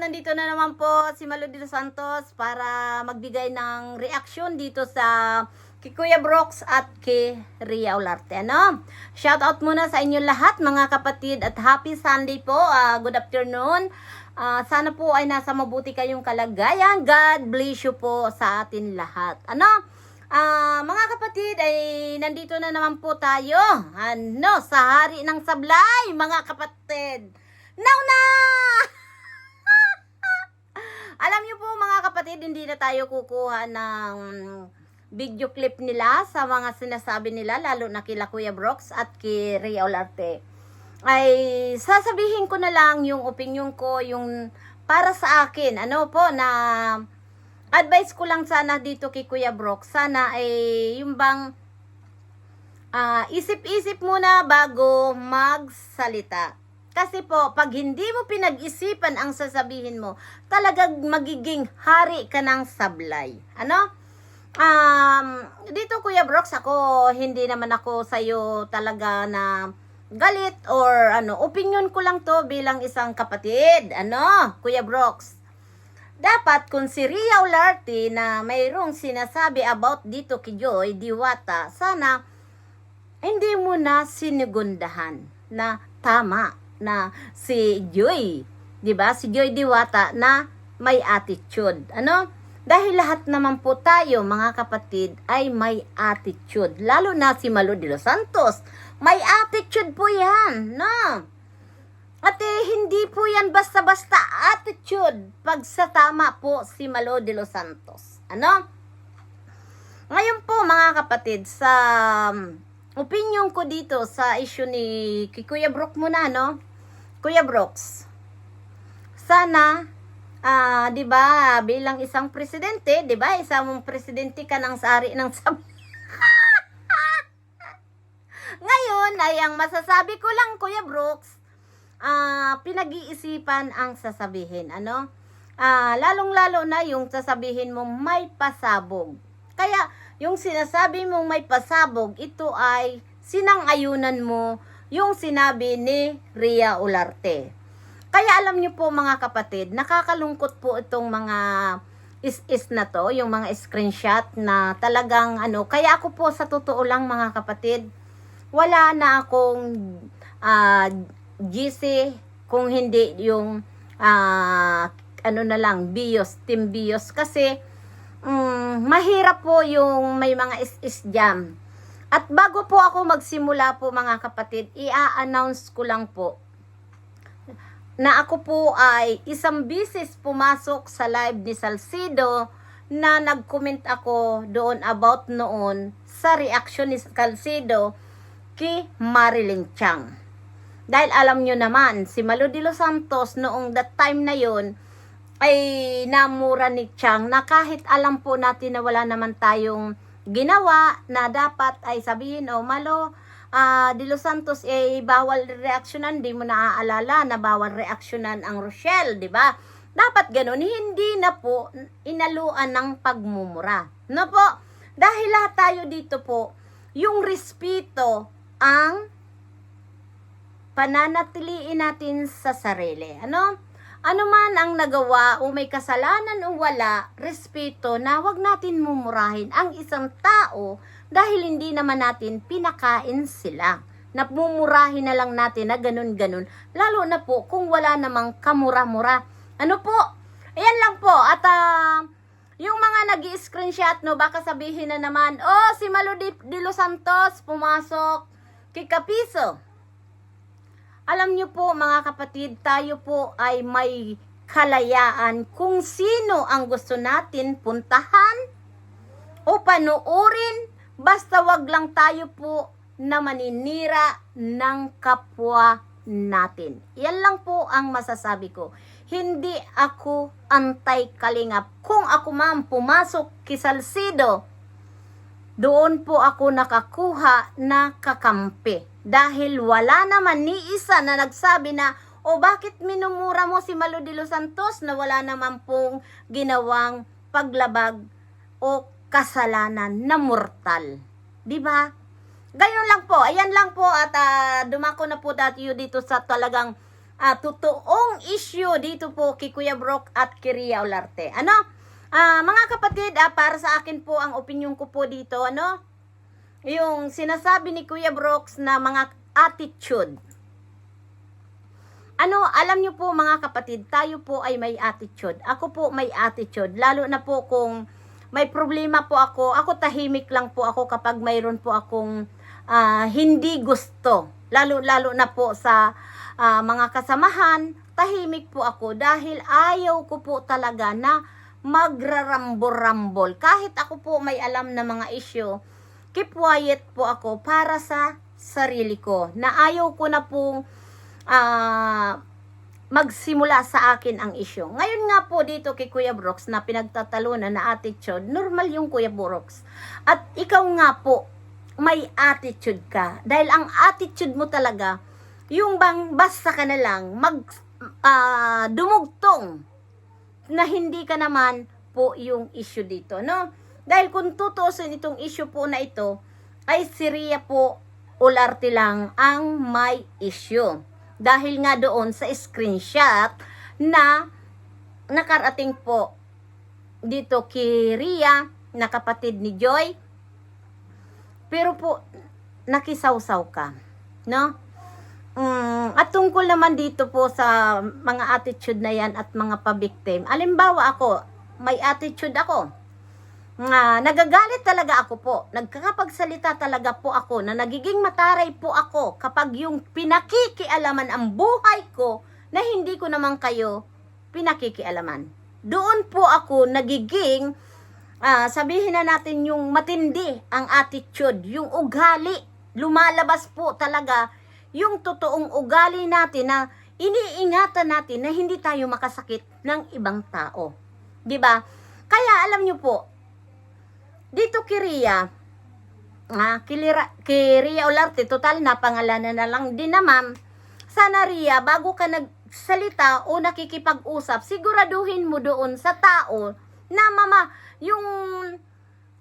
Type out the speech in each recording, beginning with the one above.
nandito na naman po si Malo de los Santos para magbigay ng reaksyon dito sa kay Kuya Brooks at kay Ria Olarte. Ano? Shout out muna sa inyo lahat mga kapatid at happy Sunday po. Ah, good afternoon. Ah, sana po ay nasa mabuti kayong kalagayan. God bless you po sa atin lahat. Ano? Ah, mga kapatid, ay nandito na naman po tayo. Ano, sa hari ng sablay, mga kapatid. Now na! Alam niyo po mga kapatid, hindi na tayo kukuha ng video clip nila sa mga sinasabi nila, lalo na kila Kuya Brooks at kay Ria Olarte. Ay sasabihin ko na lang yung opinion ko, yung para sa akin, ano po, na advice ko lang sana dito kay Kuya Brooks, sana ay yung bang ah, isip-isip muna bago magsalita. Kasi po, pag hindi mo pinag-isipan ang sasabihin mo, talagang magiging hari ka ng sablay. Ano? Um, dito Kuya Brooks, ako, hindi naman ako sa'yo talaga na galit or ano, opinion ko lang to bilang isang kapatid. Ano, Kuya Brooks? Dapat kung si Ria Olarte na mayroong sinasabi about dito kay Joy Diwata, sana hindi mo na sinigundahan na tama na si Joy, 'di ba? Si Joy Diwata na may attitude. Ano? Dahil lahat naman po tayo, mga kapatid, ay may attitude. Lalo na si Malo de los Santos. May attitude po yan, no? At eh, hindi po yan basta-basta attitude pag sa tama po si Malo de los Santos. Ano? Ngayon po mga kapatid, sa um, opinion ko dito sa issue ni kay Kuya Brook muna, no? Kuya Brooks, sana, ah, 'di ba, bilang isang presidente, 'di ba, isang presidente ka ng sari ng sab Ngayon ay ang masasabi ko lang, Kuya Brooks, ah, pinag-iisipan ang sasabihin, ano? Ah, lalong-lalo na yung sasabihin mo may pasabog. Kaya, yung sinasabi mong may pasabog, ito ay sinang-ayunan mo yung sinabi ni Ria Olarte. Kaya alam niyo po mga kapatid, nakakalungkot po itong mga is-is na to, yung mga screenshot na talagang ano, kaya ako po sa totoo lang mga kapatid, wala na akong ah, GC kung hindi yung ah, ano na lang, BIOS, Team BIOS kasi mm, mahirap po yung may mga is-is jam. At bago po ako magsimula po mga kapatid, i-announce ko lang po na ako po ay isang bisis pumasok sa live ni Salcido na nag-comment ako doon about noon sa reaction ni Salcido kay Marilyn Chang. Dahil alam nyo naman, si Malo de los Santos noong that time na yon ay namura ni Chang na kahit alam po natin na wala naman tayong ginawa na dapat ay sabihin, oh Malo, ah De Los Santos ay bawal reaksyonan, di mo naaalala na bawal reaksyonan ang Rochelle, di ba? Dapat ganun, hindi na po inaluan ng pagmumura. No po? Dahil lahat tayo dito po, yung respeto ang pananatiliin natin sa sarili. Ano? Ano man ang nagawa o may kasalanan o wala, respeto na wag natin mumurahin ang isang tao dahil hindi naman natin pinakain sila. Napumurahin na lang natin na ganun-ganun. Lalo na po kung wala namang kamura-mura. Ano po? Ayan lang po. At ah, yung mga nag screenshot no, baka sabihin na naman, oh, si Malo de, de Los Santos pumasok kay Kapiso. Alam niyo po mga kapatid, tayo po ay may kalayaan kung sino ang gusto natin puntahan o panuorin. Basta wag lang tayo po na maninira ng kapwa natin. Yan lang po ang masasabi ko. Hindi ako antay-kalingap. Kung ako man pumasok kay Salcido, doon po ako nakakuha na kakampi. Dahil wala naman ni isa na nagsabi na, o bakit minumura mo si los Santos na wala naman pong ginawang paglabag o kasalanan na mortal. 'Di ba? Ganyan lang po. Ayan lang po at ah, dumako na po tayo dito sa talagang ah, totoong issue dito po kay Kuya Brock at kay Ria Olarte. Ano? Ah, mga kapatid, ah, para sa akin po ang opinion ko po dito, ano? Yung sinasabi ni Kuya Brooks na mga attitude. Ano, alam niyo po mga kapatid, tayo po ay may attitude. Ako po may attitude, lalo na po kung may problema po ako, ako tahimik lang po ako kapag mayroon po akong ah, hindi gusto. Lalo lalo na po sa ah, mga kasamahan, tahimik po ako dahil ayaw ko po talaga na magrarambol-rambol. Kahit ako po may alam na mga issue, keep quiet po ako para sa sarili ko. Na ayaw ko na pong ah, magsimula sa akin ang issue. Ngayon nga po dito kay Kuya Brooks na pinagtatalunan na attitude, normal yung Kuya Brooks. At ikaw nga po, may attitude ka. Dahil ang attitude mo talaga, yung bang basta ka na lang, mag ah, dumugtong na hindi ka naman po yung issue dito, no? Dahil kung tutusin itong issue po na ito, ay si Ria po ularte lang ang may issue. Dahil nga doon sa screenshot na nakarating po dito kay Ria, na kapatid ni Joy. Pero po, nakisawsaw ka. No? Mm, at tungkol naman dito po sa mga attitude na yan at mga pabiktim. Alimbawa ako, may attitude ako. Nga, nagagalit talaga ako po. Nagkakapagsalita talaga po ako na nagiging mataray po ako kapag yung pinakikialaman ang buhay ko na hindi ko naman kayo pinakikialaman. Doon po ako nagiging, ah, sabihin na natin yung matindi ang attitude, yung ugali. Lumalabas po talaga yung totoong ugali natin na iniingatan natin na hindi tayo makasakit ng ibang tao. 'Di ba? Kaya alam nyo po, dito kay Ria, ah, kilira, kay Ria Olarte, total na pangalanan na lang din naman. Sana Ria, bago ka nagsalita o nakikipag-usap, siguraduhin mo doon sa tao na mama, yung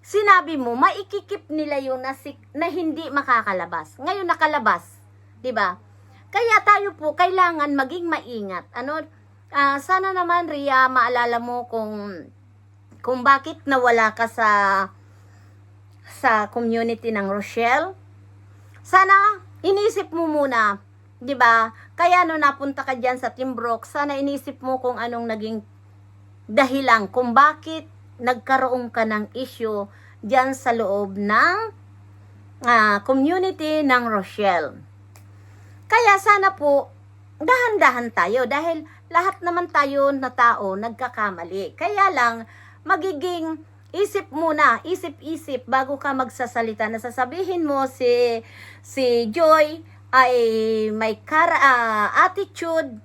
sinabi mo, maikikip nila yun na, na hindi makakalabas. Ngayon nakalabas. 'di ba? Kaya tayo po kailangan maging maingat. Ano ah, sana naman Ria maalala mo kung kung bakit nawala ka sa sa community ng Rochelle. Sana inisip mo muna, 'di ba? Kaya no napunta ka diyan sa Timbrook, sana inisip mo kung anong naging dahilan kung bakit nagkaroon ka ng issue diyan sa loob ng ah, community ng Rochelle. Kaya sana po, dahan-dahan tayo dahil lahat naman tayo na tao nagkakamali. Kaya lang, magiging isip muna, isip-isip bago ka magsasalita na sasabihin mo si si Joy ay may kara, ah, attitude,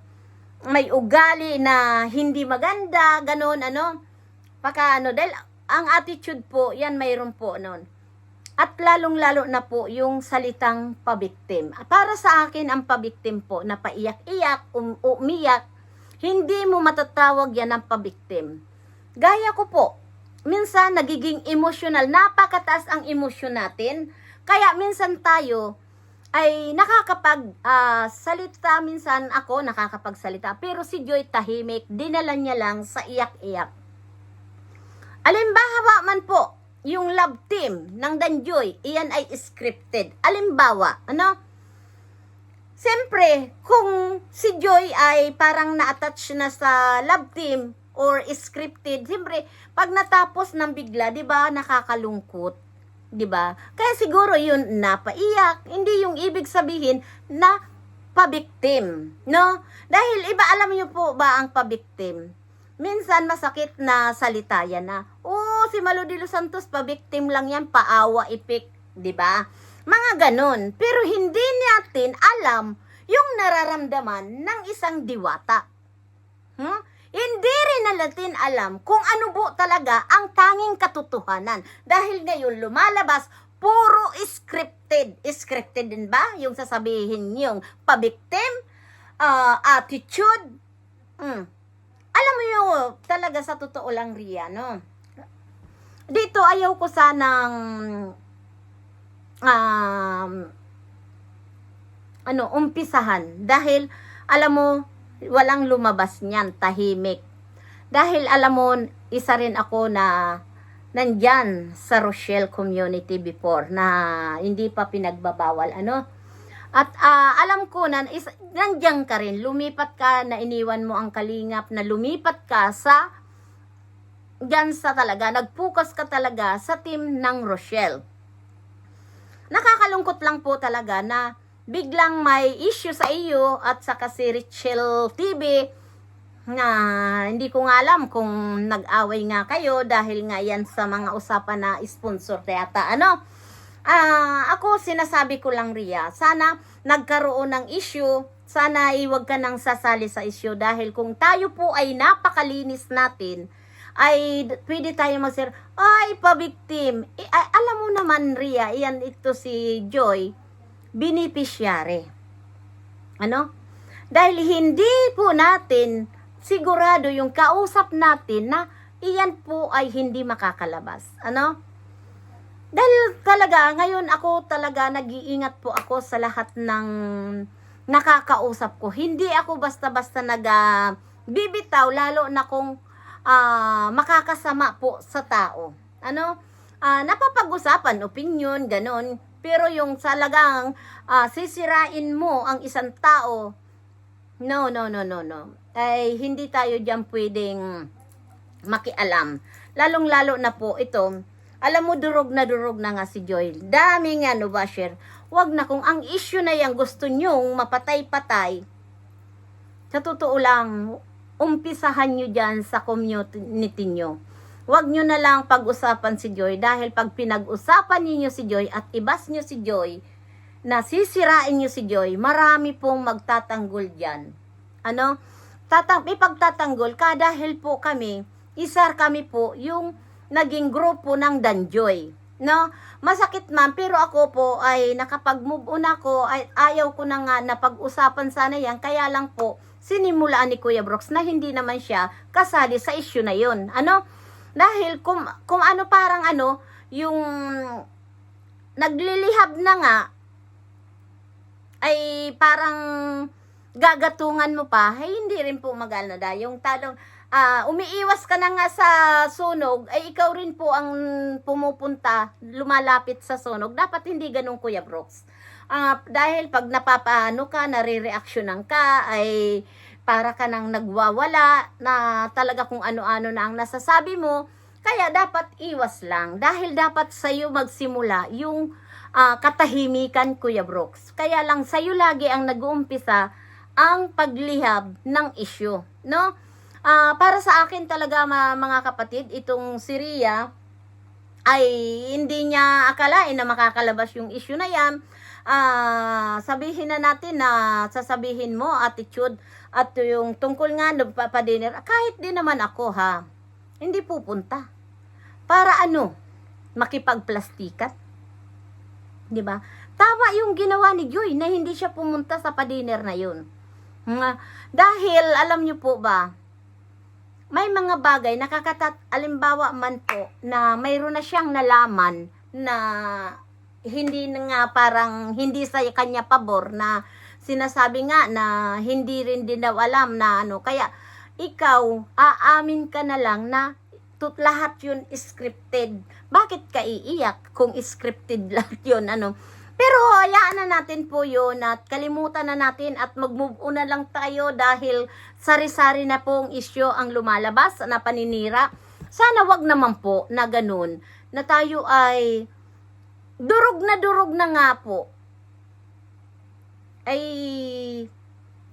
may ugali na hindi maganda, ganun ano. Paka ano, dahil ang attitude po, yan mayroon po noon. At lalong-lalo na po yung salitang pabiktim. Para sa akin, ang pabiktim po na paiyak-iyak, um, umiyak, hindi mo matatawag yan ng pabiktim. Gaya ko po, minsan nagiging emotional, napakataas ang emosyon natin. Kaya minsan tayo ay nakakapag ah, salita, minsan ako nakakapagsalita. Pero si Joy tahimik, dinala niya lang sa iyak-iyak. Alimbawa man po, yung love team ng Danjoy, iyan ay scripted. Alimbawa, ano? Siyempre, kung si Joy ay parang na-attach na sa love team or scripted, siyempre, pag natapos ng bigla, di ba, nakakalungkot. Di ba? Kaya siguro yun napaiyak, hindi yung ibig sabihin na pabiktim, no? Dahil iba alam niyo po ba ang pabiktim? Minsan masakit na salita yan na, oh, si Malo de los Santos, pabiktim lang yan, paawa, ipik, di ba? Mga ganon. Pero hindi natin alam yung nararamdaman ng isang diwata. Hmm? Na natin alam kung ano po talaga ang tanging katotohanan. Dahil ngayon lumalabas, puro scripted. Scripted din ba? Yung sasabihin yung pabiktim, ah, attitude, hmm. Alam mo yung talaga sa totoo lang, Ria, no? Dito, ayaw ko sanang um, ano, umpisahan. Dahil alam mo, walang lumabas niyan, tahimik. Dahil alam mo, isa rin ako na nandyan sa Rochelle community before na hindi pa pinagbabawal, ano? At ah, alam ko na is, nandiyan ka rin, lumipat ka na iniwan mo ang kalingap, na lumipat ka sa dyan sa talaga, nag-focus ka talaga sa team ng Rochelle. Nakakalungkot lang po talaga na biglang may issue sa iyo at sa si Richel TV na hindi ko nga alam kung nag-away nga kayo dahil nga yan sa mga usapan na sponsor yata ano. Ah, ako sinasabi ko lang Ria, sana nagkaroon ng issue, sana iwag ka nang sasali sa issue dahil kung tayo po ay napakalinis natin, ay pwede tayo mag ay pa-victim. Eh, ay, alam mo naman Ria, iyan ito si Joy, beneficiary. Ano? Dahil hindi po natin sigurado yung kausap natin na iyan po ay hindi makakalabas. Ano? Dahil talaga, ngayon ako talaga nag-iingat po ako sa lahat ng nakakausap ko. Hindi ako basta-basta nag ah, bibitaw, lalo na kung ah, makakasama po sa tao. Ano? Ah, napapag-usapan, opinion, ganon. Pero yung salagang ah, sisirain mo ang isang tao, no, no, no, no, no. Ay, hindi tayo dyan pwedeng makialam. Lalong-lalo na po ito, alam mo, durog na durog na nga si Joy. Dami nga, no, Basher. Wag na kung ang issue na yan gusto nyong mapatay-patay, sa totoo lang, umpisahan nyo dyan sa community nyo. Huwag nyo na lang pag-usapan si Joy dahil pag pinag-usapan niyo si Joy at ibas nyo si Joy, na sisirain nyo si Joy, marami pong magtatanggol dyan. Ano? Tatang, ipagtatanggol ka dahil po kami, isa kami po yung naging grupo ng Danjoy. No? Masakit man, pero ako po ay nakapag-move on ako, ay ayaw ko na nga na pag-usapan sana yan, kaya lang po, sinimulaan ni Kuya Brooks na hindi naman siya kasali sa issue na yun. Ano? Dahil kung, kung ano parang ano, yung naglilihab na nga, ay parang gagatungan mo pa, ay hindi rin po magana da. Yung talong, ah, umiiwas ka na nga sa sunog, ay ikaw rin po ang pumupunta, lumalapit sa sunog. Dapat hindi ganun, Kuya Brooks. Ah, dahil pag napapaano ka, nare-reactionan ka, ay para ka nang nagwawala na talaga kung ano-ano na ang nasasabi mo. Kaya dapat iwas lang. Dahil dapat sa'yo magsimula yung ah, katahimikan, Kuya Brooks. Kaya lang sa'yo lagi ang nag-uumpisa ang paglihab ng issue. No? Ah, para sa akin talaga mga kapatid, itong si Ria ay hindi niya akalain na makakalabas yung issue na yan. Ah, sabihin na natin na sasabihin mo attitude at yung tungkol nga nagpapadiner, kahit din naman ako ha, hindi pupunta. Para ano? Makipagplastikat? 'Di ba? Tama yung ginawa ni Joy na hindi siya pumunta sa padiner na yun. Nga, dahil alam niyo po ba, may mga bagay nakakatat alimbawa man po na mayroon na siyang nalaman na hindi na nga parang hindi sa kanya pabor na sinasabi nga na hindi rin din daw alam na ano kaya ikaw aamin ka na lang na tut lahat yun scripted bakit ka iiyak kung scripted lahat yun ano pero hayaan na natin po yun at kalimutan na natin at mag-move on na lang tayo dahil sari-sari na pong issue ang lumalabas na paninira. Sana wag naman po na ganun na tayo ay durog na durog na nga po ay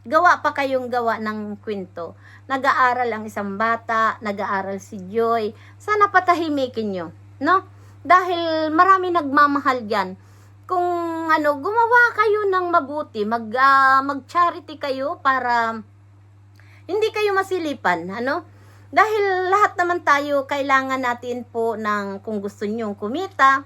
gawa pa kayong gawa ng kwento. Nag-aaral ang isang bata, nag-aaral si Joy. Sana patahimikin nyo, no? Dahil marami nagmamahal diyan. Kung ano, gumawa kayo ng mabuti, mag ah, mag-charity kayo para hindi kayo masilipan, ano? Dahil lahat naman tayo kailangan natin po ng kung gusto niyo kumita,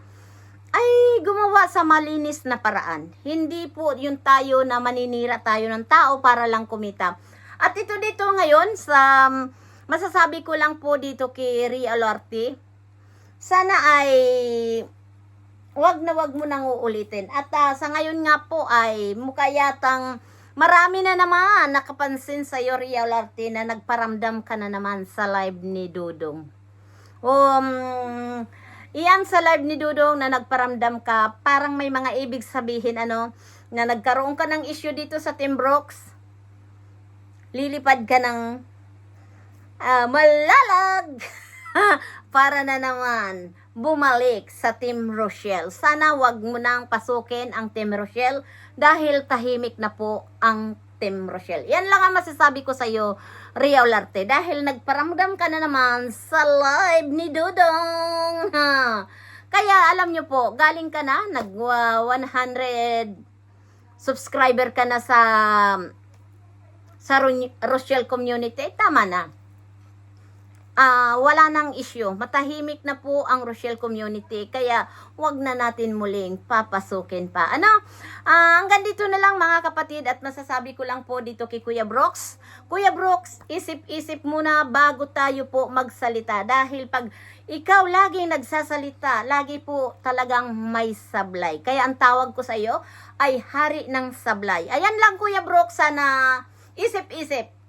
ay gumawa sa malinis na paraan. Hindi po yung tayo na maninira tayo ng tao para lang kumita. At ito dito ngayon sa masasabi ko lang po dito kay Ria Lorte, sana ay wag na wag mo nang uulitin. At ah, sa ngayon nga po ay mukha yatang Marami na naman nakapansin sa iyo, Ria na nagparamdam ka na naman sa live ni Dudong. Um, iyan sa live ni Dudong na nagparamdam ka, parang may mga ibig sabihin, ano, na nagkaroon ka ng issue dito sa Team Brooks. Lilipad ka ng ah, malalag para na naman bumalik sa Team Rochelle. Sana wag mo nang pasukin ang Team Rochelle dahil tahimik na po ang Team Rochelle. Yan lang ang masasabi ko sa iyo, Ria Olarte, dahil nagparamdam ka na naman sa live ni Dudong. Ha. Kaya alam nyo po, galing ka na, nag uh, 100 subscriber ka na sa sa Ro- Rochelle community, tama na ah wala nang issue. Matahimik na po ang Rochelle community. Kaya wag na natin muling papasukin pa. Ano? Ah, hanggang dito na lang mga kapatid at masasabi ko lang po dito kay Kuya Brooks. Kuya Brooks, isip-isip muna bago tayo po magsalita. Dahil pag ikaw laging nagsasalita, lagi po talagang may sablay. Kaya ang tawag ko sa iyo ay hari ng sablay. Ayan lang Kuya Brooks, sana isip-isip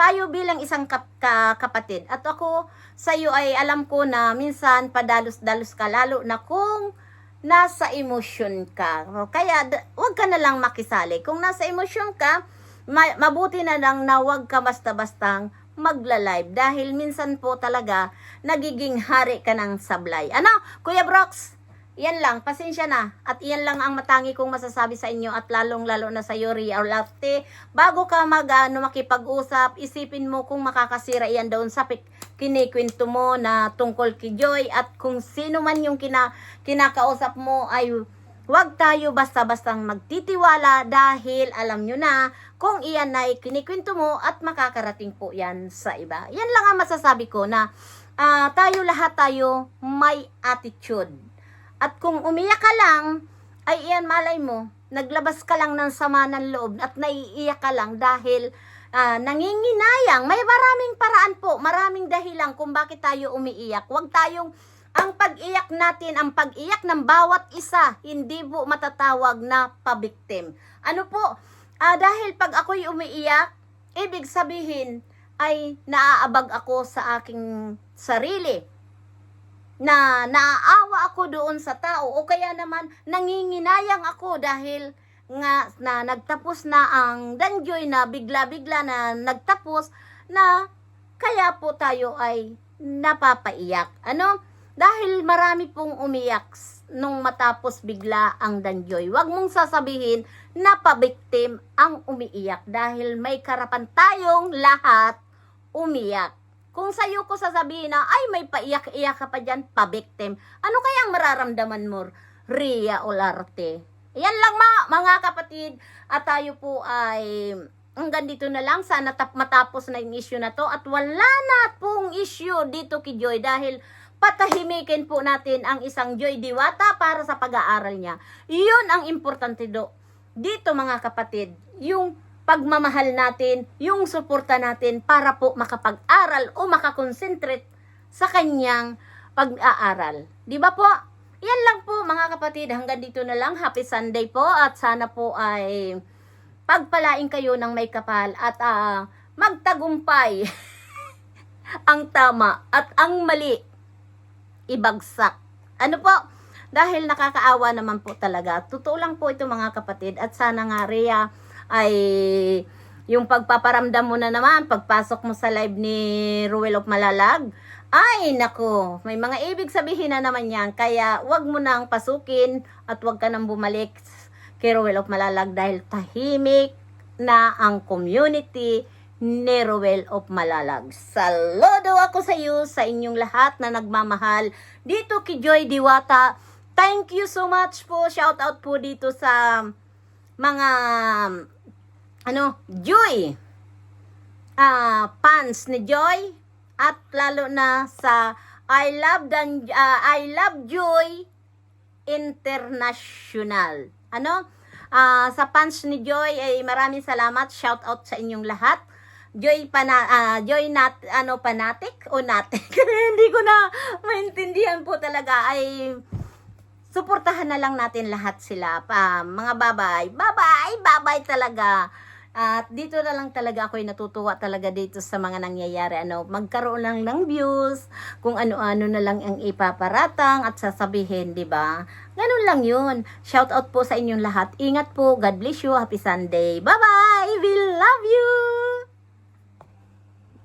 payo bilang isang kap- ka- kapatid. At ako sa iyo ay alam ko na minsan padalos-dalos ka lalo na kung nasa emosyon ka. Kaya wag ka na lang makisali. Kung nasa emosyon ka, ma- mabuti na lang na wag ka basta-bastang magla-live dahil minsan po talaga nagiging hari ka ng sablay. Ano, Kuya Brox? Yan lang, pasensya na. At yan lang ang matangi kong masasabi sa inyo at lalong-lalo na sa iyo, Ria Olarte. Bago ka mag, ano, makipag-usap, isipin mo kung makakasira yan doon sa kinikwento mo na tungkol kay Joy at kung sino man yung kina, kinakausap mo ay Huwag tayo basta-bastang magtitiwala dahil alam nyo na kung iyan ay kinikwento mo at makakarating po yan sa iba. Yan lang ang masasabi ko na ah, tayo lahat tayo may attitude. At kung umiyak ka lang, ay iyan malay mo, naglabas ka lang ng sama ng loob at naiiyak ka lang dahil ah, nanginginayang. May maraming paraan po, maraming dahilan kung bakit tayo umiiyak. Huwag tayong ang pag-iyak natin, ang pag-iyak ng bawat isa, hindi po matatawag na pabiktim. Ano po? Ah, dahil pag ako'y umiiyak, ibig sabihin ay naaabag ako sa aking sarili na naaawa ako doon sa tao o kaya naman nanginginayang ako dahil nga na nagtapos na ang danjoy na bigla-bigla na nagtapos na kaya po tayo ay napapaiyak. Ano? Dahil marami pong umiyak nung matapos bigla ang danjoy. Huwag mong sasabihin na pabiktim ang umiiyak dahil may karapan tayong lahat umiyak. Kung sa'yo ko sasabihin na, ay may paiyak-iyak ka pa dyan, pabiktim. Ano kayang mararamdaman mo, Ria Olarte? Yan lang ma, mga kapatid. At tayo po ay hanggang dito na lang. Sana tap matapos na yung issue na to. At wala na pong issue dito kay Joy dahil patahimikin po natin ang isang Joy Diwata para sa pag-aaral niya. Iyon ang importante do. Dito mga kapatid, yung pagmamahal natin, yung suporta natin para po makapag-aral o makakonsentrate sa kanyang pag-aaral. Di ba po? Yan lang po mga kapatid. Hanggang dito na lang. Happy Sunday po at sana po ay pagpalain kayo ng may kapal at ah, magtagumpay ang tama at ang mali ibagsak. Ano po? Dahil nakakaawa naman po talaga. Totoo lang po ito mga kapatid at sana nga Rhea ay yung pagpaparamdam mo na naman pagpasok mo sa live ni Ruel of Malalag ay nako may mga ibig sabihin na naman yan kaya wag mo nang pasukin at wag ka nang bumalik kay Ruel of Malalag dahil tahimik na ang community ni Ruel of Malalag. Saludo ako sa iyo, sa inyong lahat na nagmamahal. Dito kay Joy Diwata, thank you so much po. Shout out po dito sa mga ano, Joy. Ah, fans ni Joy at lalo na sa I love dan ah, I love Joy International. Ano? Ah, sa fans ni Joy ay maraming salamat. Shout out sa inyong lahat. Joy pana ah, Joy nat ano panatic o natic. Hindi ko na maintindihan po talaga ay suportahan na lang natin lahat sila. Pa, mga babay. Babay, babay talaga. At dito na lang talaga ako'y natutuwa talaga dito sa mga nangyayari. Ano, magkaroon lang ng views, kung ano-ano na lang ang ipaparatang at sasabihin, di ba? Ganun lang yun. Shout out po sa inyong lahat. Ingat po. God bless you. Happy Sunday. Bye-bye. We love you.